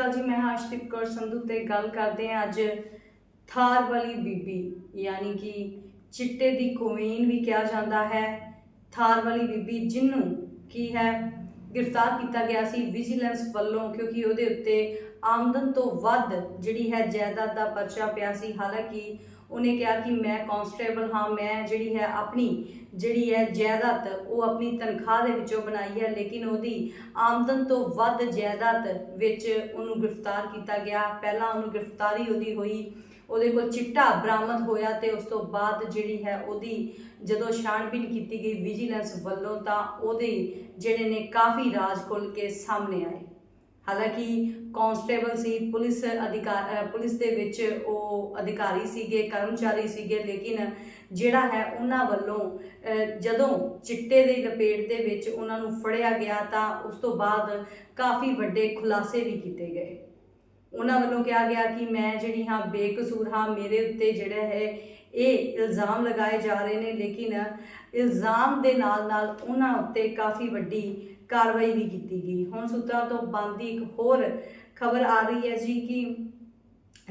ਅਕਾਲ ਜੀ, ਮੈਂ ਹਾਂ ਕੌਰ ਸੰਧੂ ਤੇ ਗੱਲ ਕਰਦੇ ਹਾਂ ਅੱਜ ਥਾਰ ਵਾਲੀ ਬੀਬੀ, ਯਾਨੀ ਕਿ ਚਿੱਟੇ ਦੀ ਕੁਈਨ ਵੀ ਕਿਹਾ ਜਾਂਦਾ ਹੈ। ਥਾਰ ਵਾਲੀ ਬੀਬੀ ਜਿਹਨੂੰ ਕੀ ਹੈ, ਗ੍ਰਿਫਤਾਰ ਕੀਤਾ ਗਿਆ ਸੀ ਵਿਜੀਲੈਂਸ ਵੱਲੋਂ, ਕਿਉਂਕਿ ਉਹਦੇ ਉੱਤੇ ਆਮਦਨ ਤੋਂ ਵੱਧ ਜਿਹੜੀ ਹੈ ਜਾਇਦਾਦ ਦਾ ਪਰਚਾ ਪਿਆ ਸੀ। ਹਾਲਾਂਕਿ ਉਹਨੇ ਕਿਹਾ ਕਿ ਮੈਂ ਕਾਂਸਟੇਬਲ ਹਾਂ, ਮੈਂ ਜਿਹੜੀ ਹੈ ਆਪਣੀ ਜਿਹੜੀ ਹੈ ਜਾਇਦਾਦ ਉਹ ਆਪਣੀ ਤਨਖਾਹ ਦੇ ਵਿੱਚੋਂ ਬਣਾਈ ਹੈ, ਲੇਕਿਨ ਉਹਦੀ ਆਮਦਨ ਤੋਂ ਵੱਧ ਜਾਇਦਾਦ ਵਿੱਚ ਉਹਨੂੰ ਗ੍ਰਿਫਤਾਰ ਕੀਤਾ ਗਿਆ। ਪਹਿਲਾਂ ਉਹਨੂੰ ਗ੍ਰਿਫਤਾਰੀ ਉਹਦੀ ਹੋਈ, ਉਹਦੇ ਕੋਲ ਚਿੱਟਾ ਬਰਾਮਦ ਹੋਇਆ ਤੇ ਉਸ ਤੋਂ ਬਾਅਦ ਜਿਹੜੀ ਹੈ ਉਹਦੀ ਜਦੋਂ ਛਾਣਬੀਨ ਕੀਤੀ ਗਈ ਵਿਜੀਲੈਂਸ ਵੱਲੋਂ ਤਾਂ ਉਹਦੇ ਜਿਹੜੇ ਨੇ ਕਾਫੀ ਰਾਜ ਖੁੱਲ ਕੇ ਸਾਹਮਣੇ ਆਏ। ਹਾਲਾਂਕਿ ਕਾਂਸਟੇਬਲ ਸੀ, ਪੁਲਿਸ ਅਧਿਕਾਰ ਪੁਲਿਸ ਦੇ ਵਿੱਚ ਉਹ ਅਧਿਕਾਰੀ ਸੀਗੇ, ਕਰਮਚਾਰੀ ਸੀਗੇ, ਲੇਕਿਨ ਜਿਹੜਾ ਹੈ ਉਹਨਾਂ ਵੱਲੋਂ ਜਦੋਂ ਚਿੱਟੇ ਦੀ ਲਪੇਟ ਦੇ ਵਿੱਚ ਉਹਨਾਂ ਨੂੰ ਫੜਿਆ ਗਿਆ ਤਾਂ ਉਸ ਤੋਂ ਬਾਅਦ ਕਾਫੀ ਵੱਡੇ ਖੁਲਾਸੇ ਵੀ ਕੀਤੇ ਗਏ। ਉਹਨਾਂ ਵੱਲੋਂ ਕਿਹਾ ਗਿਆ ਕਿ ਮੈਂ ਜਿਹੜੀ ਹਾਂ ਬੇਕਸੂਰ ਹਾਂ, ਮੇਰੇ ਉੱਤੇ ਜਿਹੜਾ ਹੈ ਇਹ ਇਲਜ਼ਾਮ ਲਗਾਏ ਜਾ ਰਹੇ ਨੇ, ਲੇਕਿਨ ਇਲਜ਼ਾਮ ਦੇ ਨਾਲ ਨਾਲ ਉਹਨਾਂ ਉੱਤੇ ਕਾਫੀ ਵੱਡੀ ਕਾਰਵਾਈ ਵੀ ਕੀਤੀ ਗਈ। ਹੁਣ ਸੂਤਰਾਂ ਤੋਂ ਬੰਦੀ ਇੱਕ ਹੋਰ ਖਬਰ ਆ ਰਹੀ ਹੈ ਜੀ ਕਿ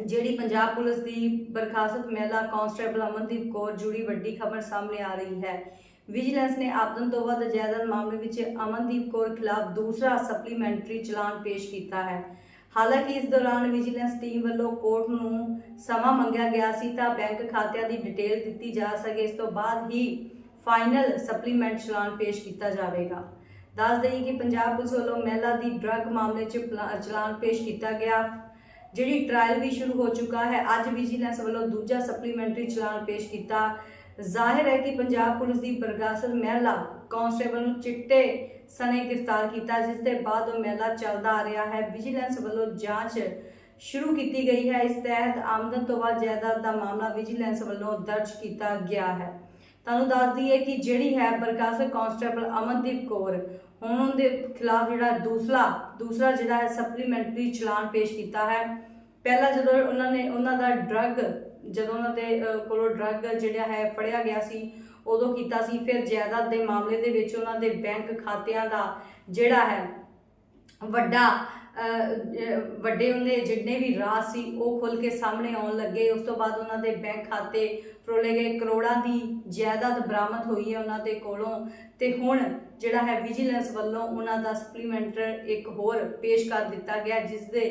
ਜਿਹੜੀ ਪੰਜਾਬ ਪੁਲਿਸ ਦੀ ਬਰਖਾਸਤ ਮਹਿਲਾ ਕਾਂਸਟੇਬਲ ਅਮਨਦੀਪ ਕੌਰ ਜੁੜੀ ਵੱਡੀ ਖਬਰ ਸਾਹਮਣੇ ਆ ਰਹੀ ਹੈ। ਵਿਜੀਲੈਂਸ ਨੇ ਆਮਦਨ ਤੋਂ ਵੱਧ ਜਾਇਦਾਦ ਮਾਮਲੇ ਵਿੱਚ ਅਮਨਦੀਪ ਕੌਰ ਖਿਲਾਫ ਦੂਸਰਾ ਸਪਲੀਮੈਂਟਰੀ ਚਲਾਨ ਪੇਸ਼ ਕੀਤਾ ਹੈ। ਹਾਲਾਂਕਿ ਇਸ ਦੌਰਾਨ ਵਿਜੀਲੈਂਸ ਟੀਮ ਵੱਲੋਂ ਕੋਰਟ ਨੂੰ ਸਮਾਂ ਮੰਗਿਆ ਗਿਆ ਸੀ ਤਾਂ ਬੈਂਕ ਖਾਤਿਆਂ ਦੀ ਡਿਟੇਲ ਦਿੱਤੀ ਜਾ ਸਕੇ। ਇਸ ਤੋਂ ਬਾਅਦ ਹੀ ਫਾਈਨਲ ਸਪਲੀਮੈਂਟ ਚਲਾਨ ਪੇਸ਼ ਕੀਤਾ ਜਾਵੇਗਾ। ਦੱਸ ਦਈਏ ਕਿ ਪੰਜਾਬ ਪੁਲਿਸ ਵੱਲੋਂ ਮਹਿਲਾ ਦੀ ਡਰੱਗ ਮਾਮਲੇ 'ਚ ਪਲਾ- ਚਲਾਨ ਪੇਸ਼ ਕੀਤਾ ਗਿਆ। ਜਿਹੜੀ ਟ੍ਰਾਇਲ ਵੀ ਸ਼ੁਰੂ ਹੋ ਚੁੱਕਾ ਹੈ, ਅੱਜ ਵਿਜੀਲੈਂਸ ਵੱਲੋਂ ਦੂਜਾ ਸਪਲੀਮੈਂਟਰੀ ਚਲਾਨ ਪੇਸ਼ ਕੀਤਾ ਜ਼ਾਹਿਰ ਹੈ ਕਿ ਪੰਜਾਬ ਪੁਲਿਸ ਦੀ ਬਰਗਾਸਤ ਮਹਿਲਾ ਕਾਂਸਟੇਬਲ ਨੂੰ ਚਿੱਟੇ ਸਨੇ ਗ੍ਰਿਫਤਾਰ ਕੀਤਾ, ਜਿਸ ਦੇ ਬਾਅਦ ਉਹ ਮਹਿਲਾ ਚੱਲਦਾ ਆ ਰਿਹਾ ਹੈ। ਵਿਜੀਲੈਂਸ ਵੱਲੋਂ ਜਾਂਚ ਸ਼ੁਰੂ ਕੀਤੀ ਗਈ ਹੈ। ਇਸ ਤਹਿਤ ਆਮਦਨ ਤੋਂ ਬਾਅਦ ਜਾਇਦਾਦ ਦਾ ਮਾਮਲਾ ਵਿਜੀਲੈਂਸ ਵੱਲੋਂ ਦਰਜ ਕੀਤਾ ਗਿਆ ਹੈ। ਤੁਹਾਨੂੰ ਦੱਸ ਦਈਏ ਕਿ ਜਿਹੜੀ ਹੈ ਬਰਗਾਸਤ ਕਾਂਸਟੇਬਲ ਅਮਨਦੀਪ ਕੌਰ, ਹੁਣ ਉਹਦੇ ਖਿਲਾਫ ਜਿਹੜਾ ਦੂਸਰਾ ਦੂਸਰਾ ਜਿਹੜਾ ਹੈ ਸਪਲੀਮੈਂਟਰੀ ਚਲਾਨ ਪੇਸ਼ ਕੀਤਾ ਹੈ। ਪਹਿਲਾ ਜਦੋਂ ਉਹਨਾਂ ਨੇ, ਉਹਨਾਂ ਦਾ ਡਰੱਗ ਜਦੋਂ ਉਹਨਾਂ ਦੇ ਕੋਲੋਂ ਡਰੱਗ ਜਿਹੜਾ ਹੈ ਫੜਿਆ ਗਿਆ ਸੀ, ਉਦੋਂ ਕੀਤਾ ਸੀ। ਫਿਰ ਜਾਇਦਾਦ ਦੇ ਮਾਮਲੇ ਦੇ ਵਿੱਚ ਉਹਨਾਂ ਦੇ ਬੈਂਕ ਖਾਤਿਆਂ ਦਾ ਜਿਹੜਾ ਹੈ, ਵੱਡਾ ਵੱਡੇ ਉਹਦੇ ਜਿੰਨੇ ਵੀ ਰਾਜ ਸੀ, ਉਹ ਖੁੱਲ ਕੇ ਸਾਹਮਣੇ ਆਉਣ ਲੱਗੇ। ਉਸ ਤੋਂ ਬਾਅਦ ਉਹਨਾਂ ਦੇ ਬੈਂਕ ਖਾਤੇ ਫਰੋਲੇ ਗਏ। ਕਰੋੜਾਂ ਦੀ ਜਾਇਦਾਦ ਬਰਾਮਦ ਹੋਈ ਹੈ ਉਹਨਾਂ ਦੇ ਕੋਲੋਂ। ਤੇ ਹੁਣ ਜਿਹੜਾ ਹੈ ਵਿਜੀਲੈਂਸ ਵੱਲੋਂ ਉਹਨਾਂ ਦਾ ਸਪਲੀਮੈਂਟਰ ਇੱਕ ਹੋਰ ਪੇਸ਼ ਕਰ ਦਿੱਤਾ ਗਿਆ, ਜਿਸ ਦੇ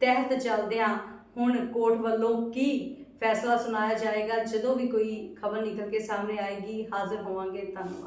ਤਹਿਤ ਚੱਲਦਿਆਂ ਹੁਣ ਕੋਰਟ ਵੱਲੋਂ ਕੀ ਫੈਸਲਾ ਸੁਣਾਇਆ ਜਾਏਗਾ। ਜਦੋਂ ਵੀ ਕੋਈ ਖਬਰ ਨਿਕਲ ਕੇ ਸਾਹਮਣੇ ਆਏਗੀ ਹਾਜ਼ਰ ਹੋਵਾਂਗੇ। ਧੰਨਵਾਦ।